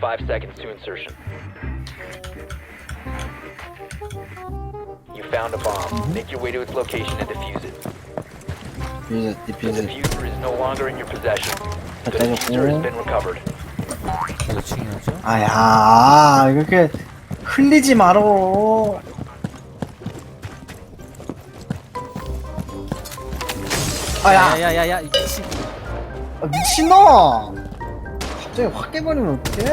Five seconds to insertion. You found a bomb. Make your way to its location and defuse it. 디퓨즈 The 디퓨즈 diffuser is no longer in your possession. The That's diffuser has all. been recovered. 몇 층이었죠? 아야 이렇게 흘리지 말어 아야 야야야야 이 미친 아, 미친놈! 갑자기 확 깨버리면 어떡해?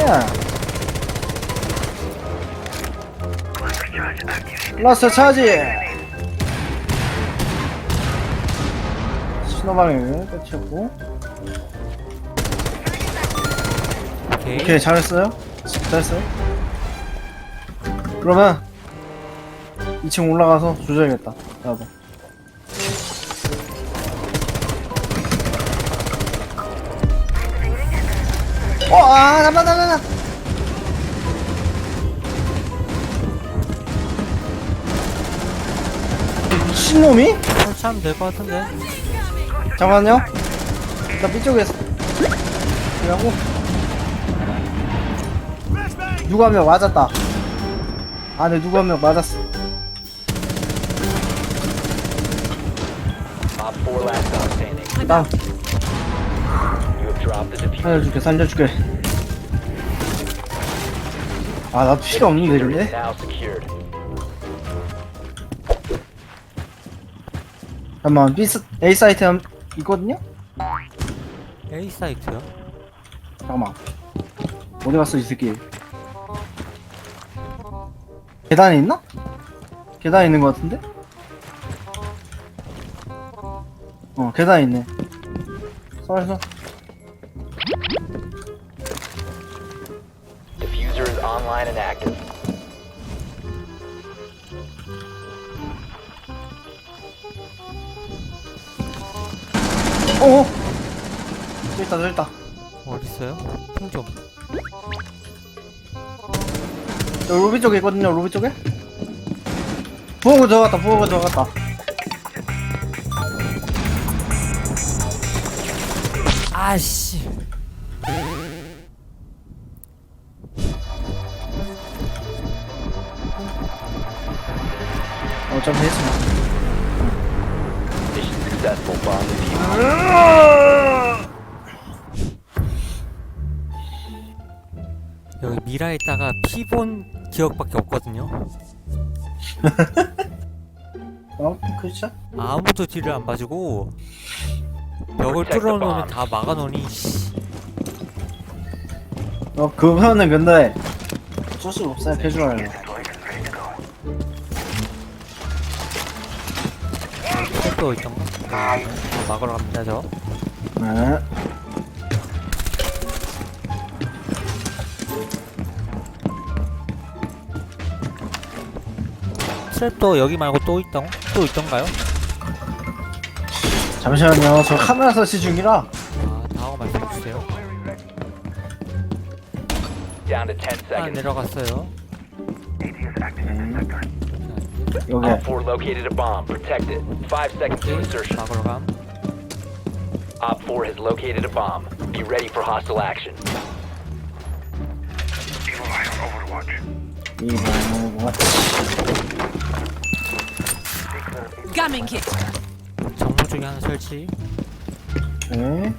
라스트 차지! 신호방을 끝이었고. 오케이, 오케이 잘했어요. 잘했어요. 그러면 2층 올라가서 조져야겠다 나도 어, 아, 잠깐만, 잠깐만. 미친놈이? 설치하면 될 것 같은데 잠깐만요. 일단 B쪽에서. 그리고 누구 한명 맞았다. 안에 누구 한명 맞았어. Op 4 last stop standing. 다음 You have dropped the diffuser. 살려줄게, 살려줄게. 아, 나 피가 없는데, Diffuser is 근데? now secured. 잠깐만, B, 스- A 사이트 한- 있거든요? A 사이트요? 잠깐만. 어디 갔어, 이 새끼? 계단에 있나? 계단에 있는 것 같은데? 어, 계단에 있네. 썰서. Diffuser is online and active. 어! 저기 있다, 저기 있다. 어딨어요? 저 로비 쪽에 있거든요, 로비 쪽에? 부엌으로 들어갔다, 부엌으로 들어갔다. 아씨 어차피 했으면. Mission successful. Bomb defused. 여기 미라에다가 피본 기억밖에 없거든요 어, 그렇죠? 아무도 뒤를 안 봐주고 벽을 뚫어놓으면 다 막아놓으니 씨. 어, 그거는 근데, 어쩔 수 없어요, 캐주얼로. 또 있던가? 아, 막으러 갑니다 저 네. 트랩도 여기 말고 또 있던 또 있던가요? 잠시만요, 저 카메라 설치 중이라. 아 다음 말씀해 주세요. Down to 10 아 seconds. 내려갔어요. 여기. Op 4 located a bomb. Protect it. Five seconds to insertion. 막으러 감. Op 4 has located a bomb. Be ready for hostile action. 이거 뭐 Gumming kit. 정문 쪽에 하나 설치. 네.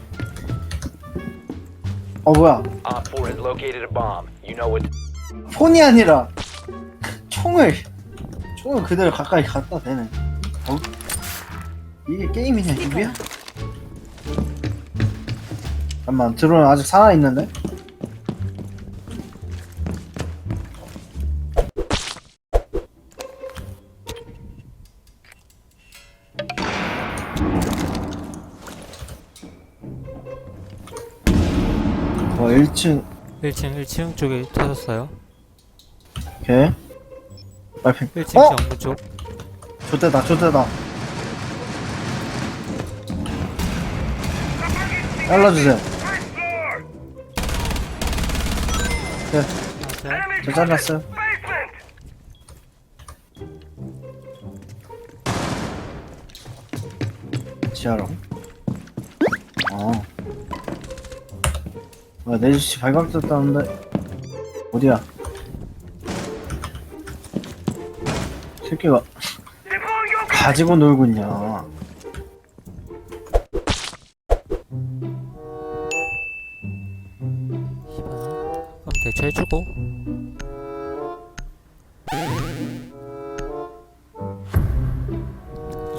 어 뭐야? Op 4 has located a bomb. You know what. 폰이 아니라 총을 총을 그대로 가까이 갖다 대네. 어? 이게 게임이냐 이게야? 잠깐만 드론 아직 살아 있는데? 어 1층. 1층 1층 쪽에 터졌어요. 오케이. 빨핑 1층 어? 정문 쪽. 좋대다 좋대다. 잘라주세요. 네, 맞아요. 저 잘랐어요. 지하로. 어 뭐야 내 주식 발각됐다는데? 어디야? 새끼가 가지고 놀고 있냐 그럼 대처해주고.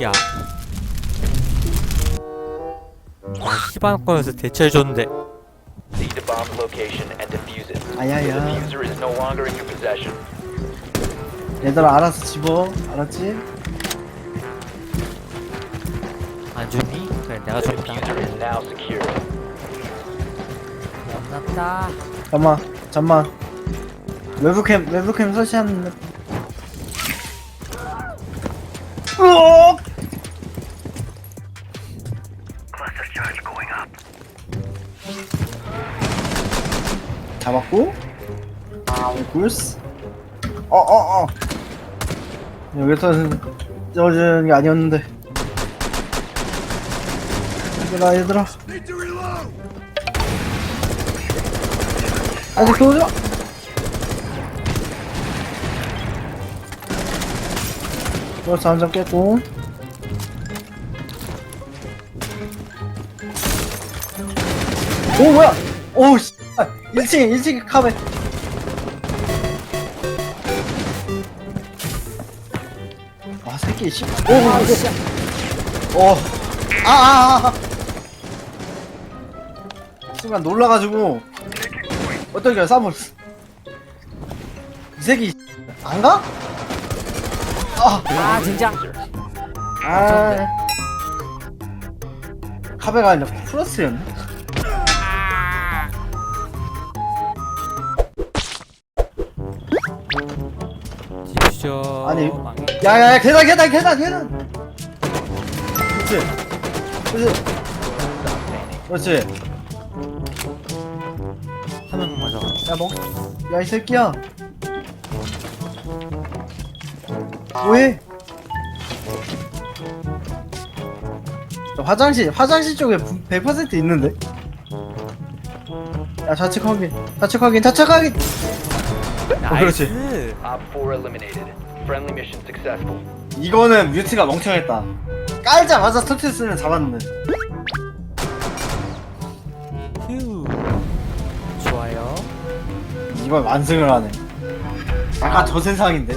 야. 아, 시바권에서 대처해줬는데 See the bomb location and defuse it. The 아야야 diffuser is no longer in your possession. 얘들아 알아서 집어 알았지? 안 죽니? 그래 내가 The 죽다 diffuser is now secured. 못났다 잠만 잠만 외부캠 외부캠 설치하는데 으 잡았고 굴스. 어어어. 여기서는 떨어지는 게 아니었는데. 얘들아 얘들아. 아직 도저 그렇지 한점 깼고. 오 뭐야? 오씨 1층에 1층에 카베 아 새끼 씨. 오오 아아아 순간 놀라가지고 어떻게 싸버렸어. 이 새끼 안 가? 아, 아 진짜. 아. 카베가 아니라 플러스였네 집쇼 아니. 야야야 계단 계단 계단 계단. 그렇지. 그렇지. 그렇지. 한명 맞아. 야 먹 야이 새끼야. 뭐해? 저 화장실 화장실 쪽에 100% 있는데? 야 좌측 확인. 좌측 확인. 좌측 확인. 그렇지. 나이스 Op 4 eliminated. Friendly mission successful. 이거는 뮤트가 멍청했다. 깔자마자 터트렸으면 잡았는데. 휴. 좋아요. 이번 완승을 하네. 약간 저 세상인데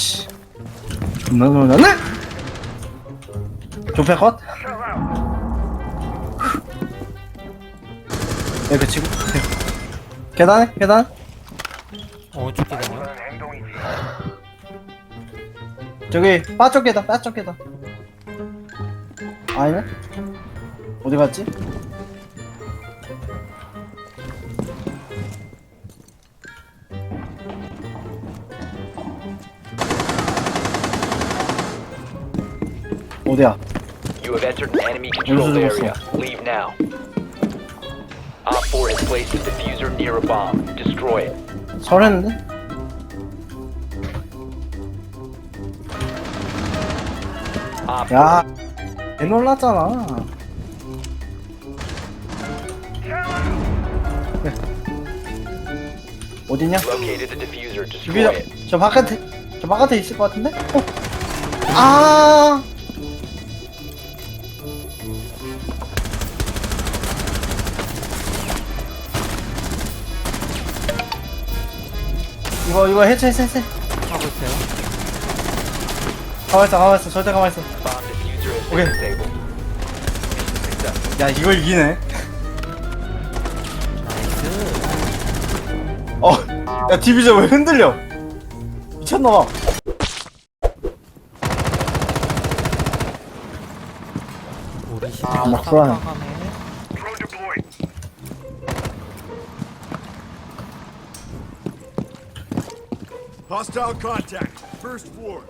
씨. 존나 놀랐네? 조패 컷? 여기 치고 계단에 계단. 어 좋게 되네요 저기 빠쪽 계단 빠쪽 계단. 아니네? 어디 갔지? 어디야? You have entered an enemy controlled Where's the area. Leave now. Op 4 has placed a diffuser near a bomb. Destroy it. 설했는데? Op 야, 개 놀랐잖아. 네. 어디냐? located the diffuser. Destroy 저기 it. 저 바깥에 저 바깥에 있을 것 같은데? 어. 아. 이거 이거 해체 해체 해체. 하고 있어요 가만 있어 가만 있어 절대 가만 있어. Bomb diffuser has been Okay. disabled. Mission successful. 야 이걸 이기네. 나이스 어. 야 디비전 왜 흔들려? 미쳤나봐. 우리 시바 아, 막 불안해. Hostile contact. First floor.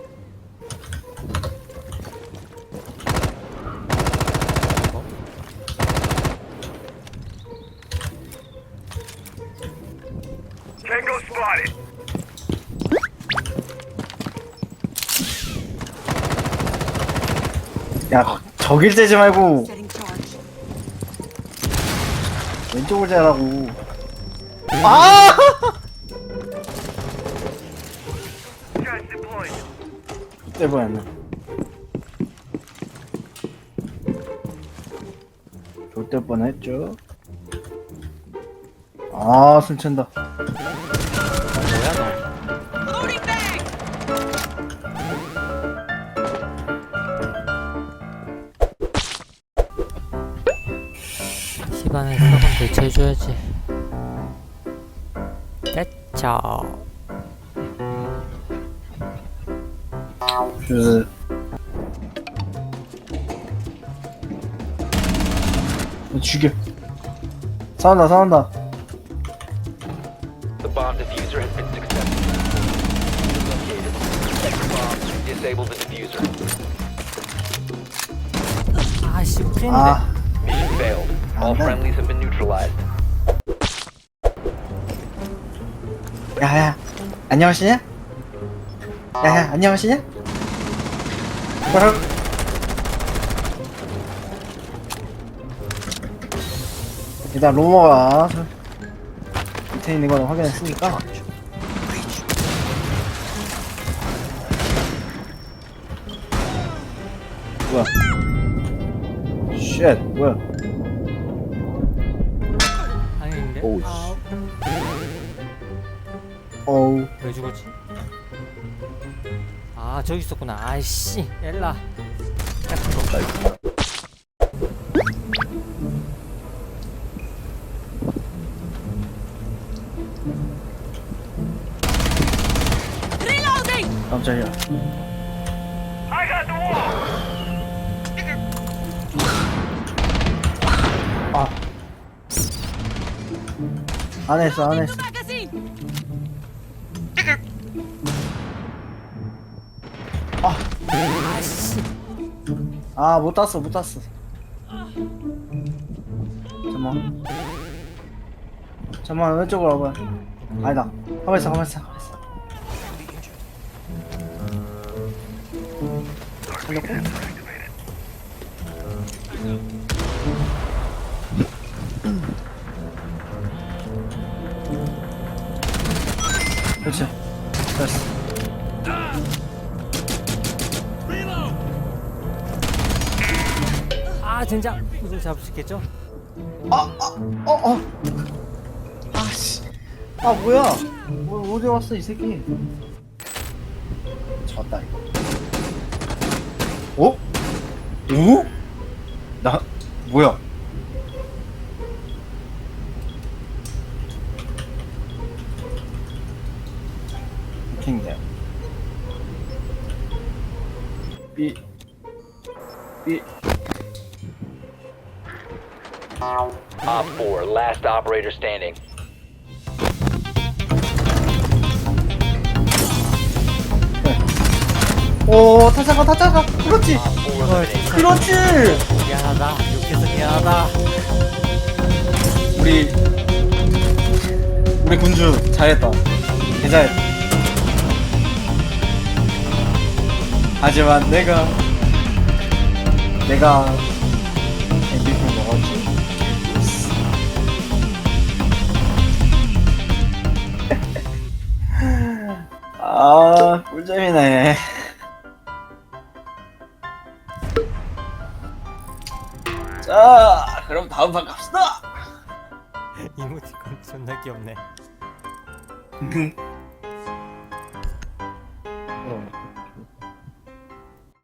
Tango spotted. 야 저길 째지 말고 Setting charge. 왼쪽을 째라고 아! Deployed. 때 보였네 좋을 뻔했죠 아 뭐야 너 Loading bag! 시반에 썩은 대체해줘야지 됐죠 그 죽여 싸운다 싸운다 The bomb diffuser has been successful. Located. Bomb. Disable the diffuser. 아씨 프린데 아 Mission failed. All Okay. friendlies have been neutralized. 야야 안녕하시냐? 야야 안녕하시냐? 일단 로머가 밑에 있는 거는 확인했으니까. 뭐야? 쉣 뭐야? 아닌데 오우 아, 어우. 왜 죽었지? 아 저기 있었구나 아이씨 엘라! 깜짝이야 I got the wall. 아 안에 있어 안에 있어 아 못 땄어 못 땄어 잠만 잠만 왼쪽으로 와봐 아니다 가만 있어 가만 있어 가만 있어 살렸고 젠장 이걸 잡을 수 있겠죠? 어, 어. 아씨. 아, 뭐야? 뭐, 어디 왔어, 이 새끼? 졌다, 이거. 어? 오? 나, 뭐야? 킹네. 삐. 삐. Op 4, last operator standing. 오, 타자가, 타자가. 그렇지. Op 4 eliminated. 그렇지. 미안하다 욕해서 미안하다 우리 우리 군주 잘했다. 개잘했다. 하지만 내가 내가 꿀잼이네. 자, 그럼 다음 판 갑시다. 이모티콘 존나 귀엽네 응.